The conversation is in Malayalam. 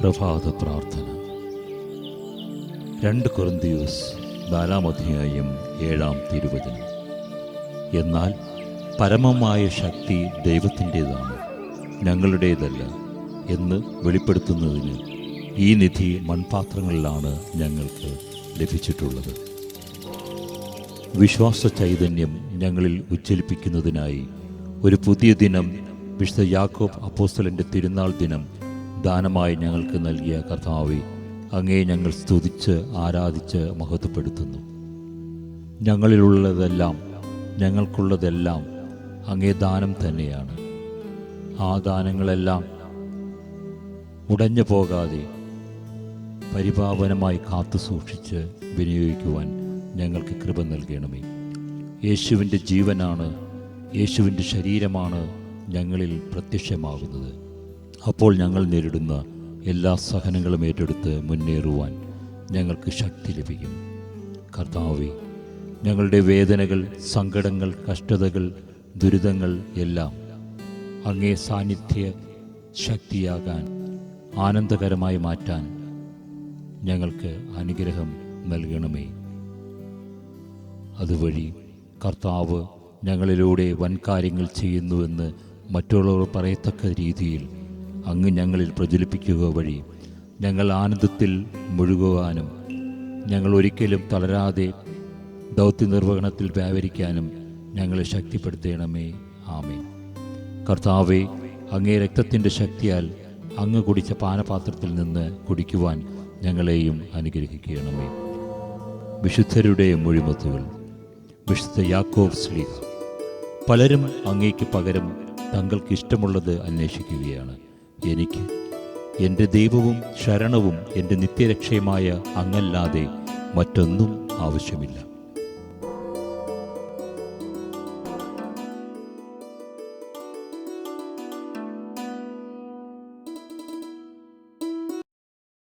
പ്രഭാത പ്രാർത്ഥന. രണ്ട് കൊറിന്തിയൂസ് നാലാം അധ്യായം ഏഴാം തിരുവചനം. എന്നാൽ പരമമായ ശക്തി ദൈവത്തിന്റേതാണ് ഞങ്ങളുടേതല്ല എന്ന് വെളിപ്പെടുത്തുന്നതിന് ഈ നിധി മൺപാത്രങ്ങളിലാണ് ഞങ്ങൾക്ക് ലഭിച്ചിട്ടുള്ളത്. വിശ്വാസ ചൈതന്യം ഞങ്ങളിൽ ഉജ്ജ്വലിപ്പിക്കുന്നതിനായി ഒരു പുതിയ ദിനം വിശുദ്ധ യാക്കോബ് അപ്പോസ്തലന്റെ തിരുനാൾ ദിനം ദാനമായി ഞങ്ങൾക്ക് നൽകിയ കർത്താവെ അങ്ങേ ഞങ്ങൾ സ്തുതിച്ച് ആരാധിച്ച് മഹത്വപ്പെടുത്തുന്നു. ഞങ്ങളിലുള്ളതെല്ലാം ഞങ്ങൾക്കുള്ളതെല്ലാം അങ്ങേ ദാനം തന്നെയാണ്. ആ ദാനങ്ങളെല്ലാം ഉടഞ്ഞു പോകാതെ പരിപാവനമായി കാത്തു സൂക്ഷിച്ച് വിനിയോഗിക്കുവാൻ ഞങ്ങൾക്ക് കൃപ നൽകണമേ. യേശുവിന്റെ ജീവനാണ് യേശുവിന്റെ ശരീരമാണ് ഞങ്ങളിൽ പ്രത്യക്ഷമാകുന്നത്. അപ്പോൾ ഞങ്ങൾ നേരിടുന്ന എല്ലാ സഹനങ്ങളും ഏറ്റെടുത്ത് മുന്നേറുവാൻ ഞങ്ങൾക്ക് ശക്തി ലഭിക്കും. കർത്താവെ ഞങ്ങളുടെ വേദനകൾ സങ്കടങ്ങൾ കഷ്ടതകൾ ദുരിതങ്ങൾ എല്ലാം അങ്ങേ സാന്നിധ്യ ശക്തിയാകാൻ ആനന്ദകരമായി മാറ്റാൻ ഞങ്ങൾക്ക് അനുഗ്രഹം നൽകണമേ. അതുവഴി കർത്താവ് ഞങ്ങളിലൂടെ വൻകാര്യങ്ങൾ ചെയ്യുന്നുവെന്ന് മറ്റുള്ളവർ പറയത്തക്ക രീതിയിൽ അങ്ങ് ഞങ്ങളിൽ പ്രചരിപ്പിക്കുക വഴി ഞങ്ങൾ ആനന്ദത്തിൽ മുഴുകുവാനും ഞങ്ങൾ ഒരിക്കലും തളരാതെ ദൗത്യ നിർവഹണത്തിൽ വ്യാപരിക്കാനും ഞങ്ങളെ ശക്തിപ്പെടുത്തണമേ. ആമേ കർത്താവെ അങ്ങേ രക്തത്തിന്റെ ശക്തിയാൽ അങ്ങ് കുടിച്ച പാനപാത്രത്തിൽ നിന്ന് കുടിക്കുവാൻ ഞങ്ങളെയും അനുഗ്രഹിക്കണമേ. വിശുദ്ധരുടെ മൊഴിമുത്തുകൾ. വിശുദ്ധ യാക്കോബ് സ്ലീഹ. പലരും അങ്ങേക്ക് പകരം തങ്ങൾക്ക് ഇഷ്ടമുള്ളത് അന്വേഷിക്കുകയാണ്. എനിക്ക്. എന്റെ ദൈവവും ശരണവും എന്റെ നിത്യരക്ഷയുമായ അങ്ങല്ലാതെ മറ്റൊന്നും ആവശ്യമില്ല.